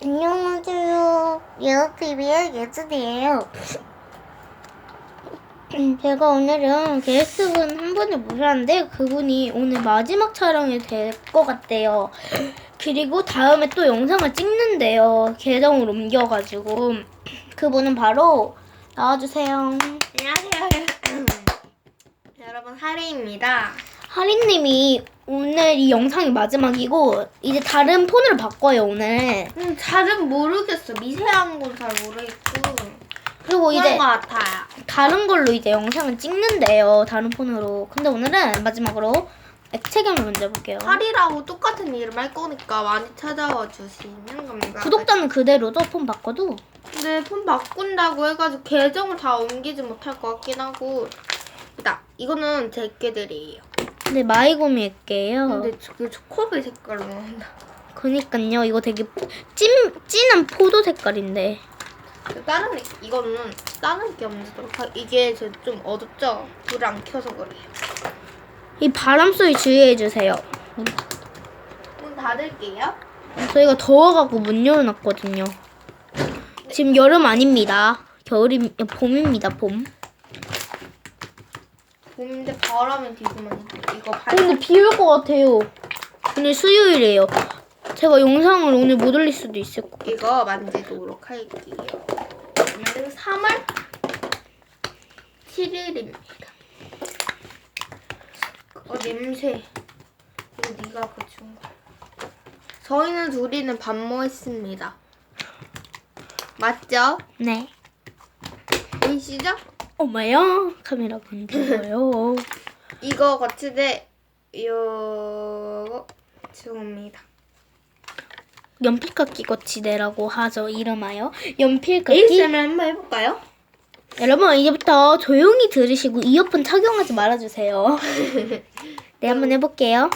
안녕하세요. 예어TV의 예준이에요. 음, 제가 오늘은 게스트분 한 분을 모셨는데 그분이 오늘 마지막 촬영이 될 것 같대요. 그리고 다음에 또 영상을 찍는데요. 계정을 옮겨가지고 그분은 바로 나와주세요. 안녕하세요. 여러분 하리입니다. 하린님이 오늘 이 영상이 마지막이고 이제 다른 폰으로 바꿔요 오늘. 음, 잘은 모르겠어. 미세한 건 잘 모르겠고. 그리고 이제 이제 것 같아요. 다른 걸로 이제 영상을 찍는데요. 다른 폰으로. 근데 오늘은 마지막으로 액체경을 먼저 해볼게요. 하리라고 똑같은 이름 할 거니까 많이 찾아와 주시면 감사하겠습니다. 구독자는 그대로도 폰 바꿔도 근데 폰 바꾼다고 해가지고 계정을 다 옮기지 못할 것 같긴 하고. 나 이거는 제 개들이에요. 근데 마이고미 액게요. 근데 저게 초코비 색깔로 나온다. 그니까요. 이거 되게 찐, 진한 포도 색깔인데. 그 다른 애- 이거는 다른 게 하. 이게 저좀 어둡죠? 불을 안 켜서 그래요. 이 바람 소리 주의해 주세요. 문 닫을게요. 저희가 더워갖고 문 열어놨거든요. 지금 여름 아닙니다. 겨울이, 봄입니다, 봄. 봄인데 바람이 뒤구만 이거 어, 발 근데 비 올 것 같아요. 오늘 수요일이에요. 제가 영상을 오늘 못 올릴 수도 있을 것 같아요. 이거 만들도록 할게요. 오늘은 3월 7일입니다. 어 냄새. 이거 네가 그준 거. 저희는 둘이는 반모했습니다. 맞죠? 네. 보이시죠? 어머야, 카메라 건드려요. 이거 거치대 요거 주입니다. 연필깎이 거치대라고 하죠. 이름하여 연필깎이. ASMR 한번 해볼까요? 여러분 이제부터 조용히 들으시고 이어폰 착용하지 말아주세요. 네, 한번 해볼게요.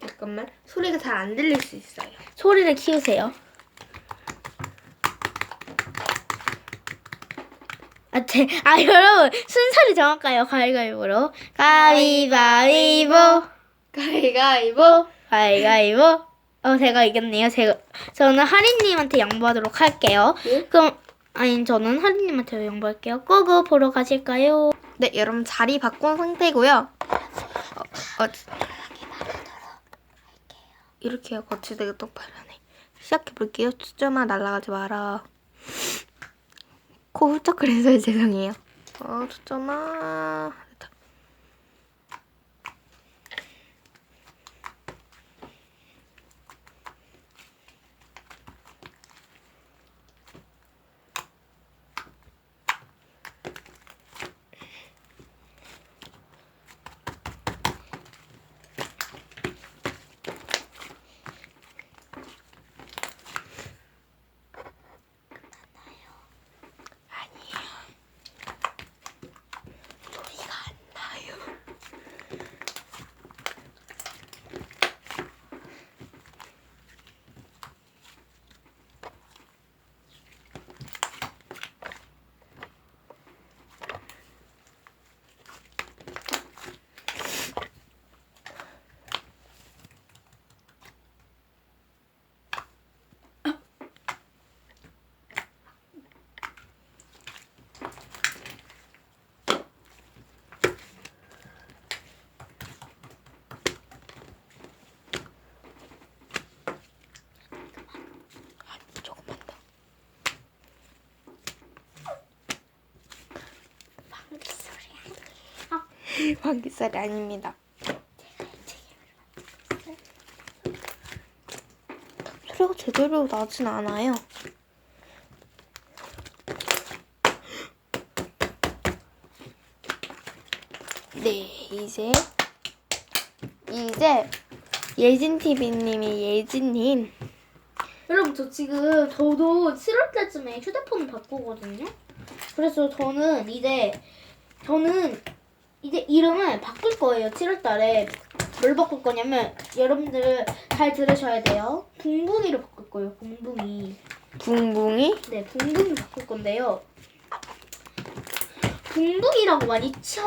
잠깐만 소리가 잘 안 들릴 수 있어요. 소리를 키우세요. 아, 제, 아, 여러분, 순서를 정할까요? 가위가위보로. 가위바위보. 가위가위보. 가위가위보. 어, 제가 이겼네요. 제가, 저는 하리님한테 양보하도록 할게요. 예? 그럼, 아니, 저는 하리님한테 양보할게요. 고고 보러 가실까요? 네, 여러분 자리 바꾼 상태고요. 어, 어, 이렇게 거치대가 똑바르네. 시작해 볼게요. 초점아 날아가지 마라. 코 훌쩍거려서 죄송해요. 어, 초점아. 방귀소리 아닙니다. 소리가 제대로 나진 않아요. 네, 이제 이제 예진 TV님이 예진님 여러분 저 지금 저도 7월 때쯤에 휴대폰을 바꾸거든요. 그래서 저는 이제 저는 이제 이름을 바꿀 거예요. 7월 달에 뭘 바꿀 거냐면 여러분들 잘 들으셔야 돼요. 붕붕이로 바꿀 거예요. 붕붕이. 붕붕이 네, 붕붕이 바꿀 건데요. 붕붕이라고 많이 쳐,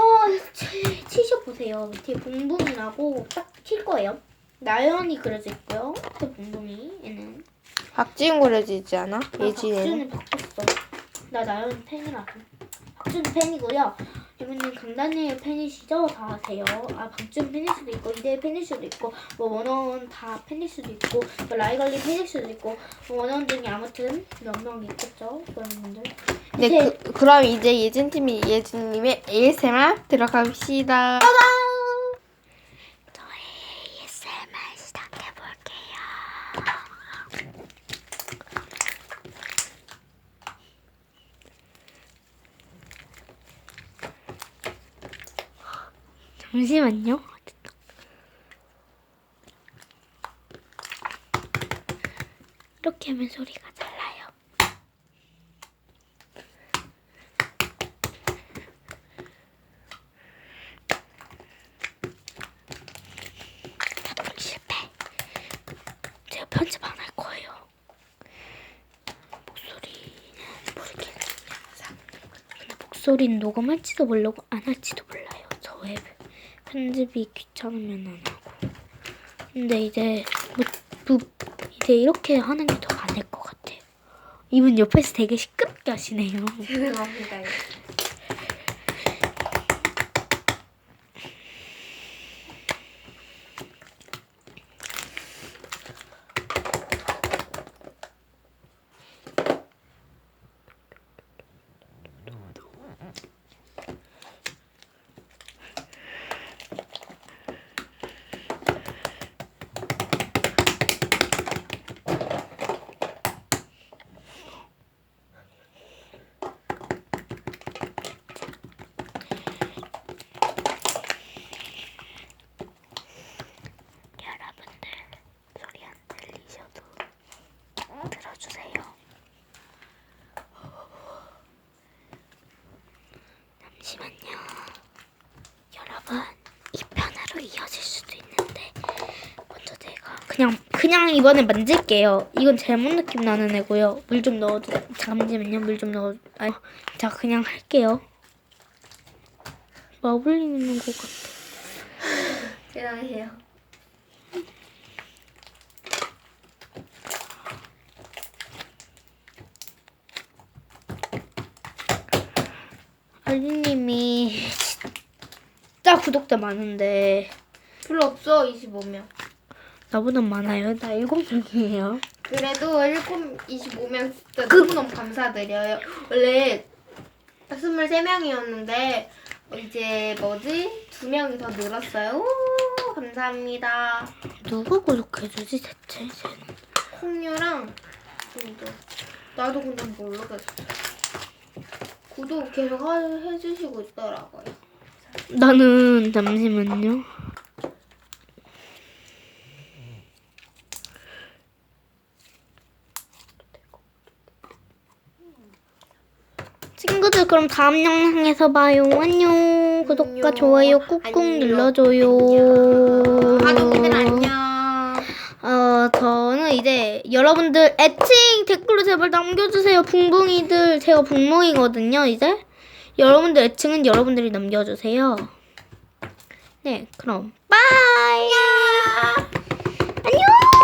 치, 치셔보세요. 밑에 붕붕이라고 딱 칠 거예요. 나연이 그려져 있고요. 똑같아 붕붕이 얘는. 박지훈 그려지지 않아? 나 예진이는? 박준이 바꿨어. 나 나연 팬이라고. 박준 팬이고요. 이분은 강다니엘 팬이시죠? 다 아세요. 아 박준 팬일 수도 있고 이대 팬일 수도 있고 뭐 원어원 다 팬일 수도 있고 뭐 라이걸리 팬일 수도 있고 뭐 원어원 중에 아무튼 몇 명 있겠죠 그런 분들. 네, 이제 그, 그럼 이제 예진 팀이 예진님의 ASMR 들어갑시다. 저의 ASMR 시작해 볼게요. 잠시만요. 이렇게 하면 소리가 잘 나요. 답변 실패. 제가 편집 안 할 거예요. 목소리는 모르겠어요. 근데 목소리는 녹음할지도 모르고 안 할지도 몰라요. 저의 편집이 귀찮으면 안 하고. 근데 이제 뭐, 뭐 이제 이렇게 하는 게 더 많을 것 같아요. 이분 옆에서 되게 시끄럽게 하시네요. 죄송합니다. 여러분들 소리 안 들리셔도 들어주세요. 잠시만요. 여러분 이 편으로 이어질 수도 있는데 먼저 제가 그냥 그냥 이번에 만질게요. 이건 잘못 느낌 나는 애고요. 물 좀 넣어도 잠시만요. 물 좀 넣어. 아, 자 그냥 할게요. 마블링 것 같아. 죄송해요. 알리님이 진짜 구독자 많은데 별로 없어 25명. 나보다 많아요. 나 일곱 명이에요. 그래도 7, 25명 진짜 그- 너무너무 감사드려요. 원래 23명이었는데 이제 뭐지? 두 명이 더 늘었어요. 오, 감사합니다. 누가 구독해주지 대체? 쟤는. 콩유랑 진도 나도 근데 모르겠어. 구독 계속 하, 해주시고 있더라고요. 나는 잠시만요. 친구들 그럼 다음 영상에서 봐요. 안녕. 구독과. 좋아요 꾹꾹. 눌러줘요. 가족들 안녕. 어, 저는 이제 여러분들 애칭 댓글로 제발 남겨주세요. 붕붕이들. 제가 붕붕이거든요, 이제. 여러분들 애칭은 여러분들이 남겨주세요. 네, 그럼, 빠이! 안녕!